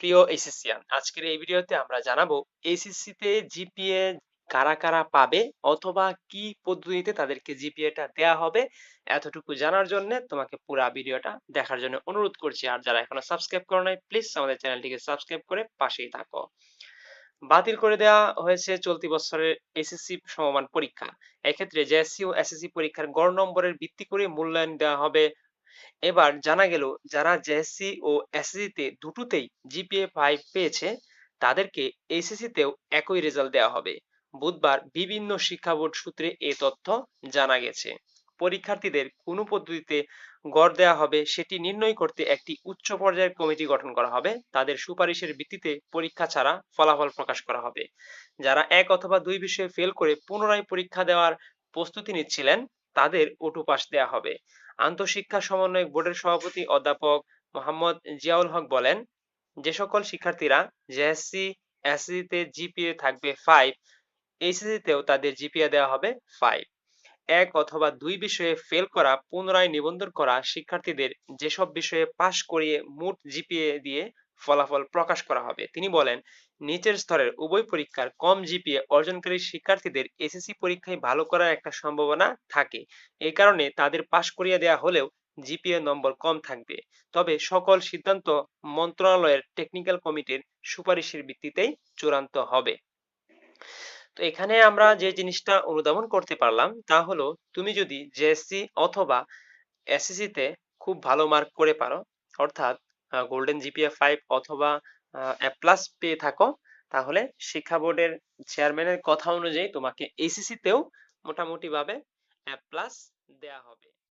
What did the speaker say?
প্রিয় এসএসসিয়ান আজকের এই ভিডিওতে আমরা জানাব এসএসসি তে জিপিএ কারা কারা পাবে অথবা কি পদ্ধতিতে তাদেরকে জিপিএটা দেয়া হবে এতটুকু জানার জন্য তোমাকে পুরো ভিডিওটা দেখার জন্য অনুরোধ করছি। আর যারা এখনও সাবস্ক্রাইব করো নাই, প্লিজ আমাদের চ্যানেলটিকে সাবস্ক্রাইব করে পাশেই থাকো। বাতিল করে দেওয়া হয়েছে চলতি বছরের এসএসসি সমমান পরীক্ষা। এক্ষেত্রে জেএসসি ও এসএসসি পরীক্ষার গড় নম্বরের ভিত্তি করে মূল্যায়ন দেওয়া হবে এবার জানা গেল যারা জেএসসি ও এসএসসি তে দুটোতেই জিপিএ ফাইভ পেয়েছে, তাদেরকে এইচএসসি তেও একই রেজাল্ট দেওয়া হবে। বুধবার বিভিন্ন শিক্ষা বোর্ড সূত্রে এ তথ্য জানা গেছে। পরীক্ষার্থীদের কোন পদ্ধতিতে গড় দেওয়া হবে সেটি নির্ণয় করতে একটি উচ্চ পর্যায়ের কমিটি গঠন করা হবে। তাদের সুপারিশের ভিত্তিতে পরীক্ষা ছাড়া ফলাফল প্রকাশ করা হবে। যারা এক অথবা দুই বিষয়ে ফেল করে পুনরায় পরীক্ষা দেওয়ার প্রস্তুতি নিচ্ছিলেন, তাদের ওটু পাস দেওয়া হবে। আন্তঃশিক্ষা সমন্বয় বোর্ডের সভাপতি অধ্যাপক মোহাম্মদ জিয়াউল হক বলেন, যে সকল শিক্ষার্থীরা জেএসসি এসএসসি তে জিপিএ থাকবে ফাইভ এইচএসসি তেও তাদের জিপিএ দেওয়া হবে ফাইভ এক অথবা দুই বিষয়ে ফেল করা, পুনরায় নিবন্ধন করা শিক্ষার্থীদের যেসব বিষয়ে পাশ করিয়ে মোট জিপিএ দিয়ে ফলাফল প্রকাশ করা হবে। তিনি বলেন, নিচের স্তরের উভয় পরীক্ষার কম জিপিএ অর্জনকারী শিক্ষার্থীদের এসএসসি পরীক্ষায় ভালো করার একটা সম্ভাবনা থাকে। এই কারণে তাদের পাশ করিয়ে দেওয়া হলেও জিপিএ নম্বর কম থাকবে। তবে সকল সিদ্ধান্ত মন্ত্রণালয়ের টেকনিক্যাল কমিটির সুপারিশের ভিত্তিতেই চূড়ান্ত হবে। তো এখানে আমরা যে জিনিসটা অনুধাবন করতে পারলাম তা হলো, তুমি যদি জেএসসি অথবা এসএসসি তে খুব ভালো মার্ক করে পারো, অর্থাৎ গোল্ডেন জিপিএ ফাইভ অথবা প্লাস পেয়ে থাকো। তাহলে শিক্ষা বোর্ডের চেয়ারম্যানের কথা অনুযায়ী তোমাকে এসিসিতেও তেও মোটামুটি ভাবে প্লাস দেয়া হবে।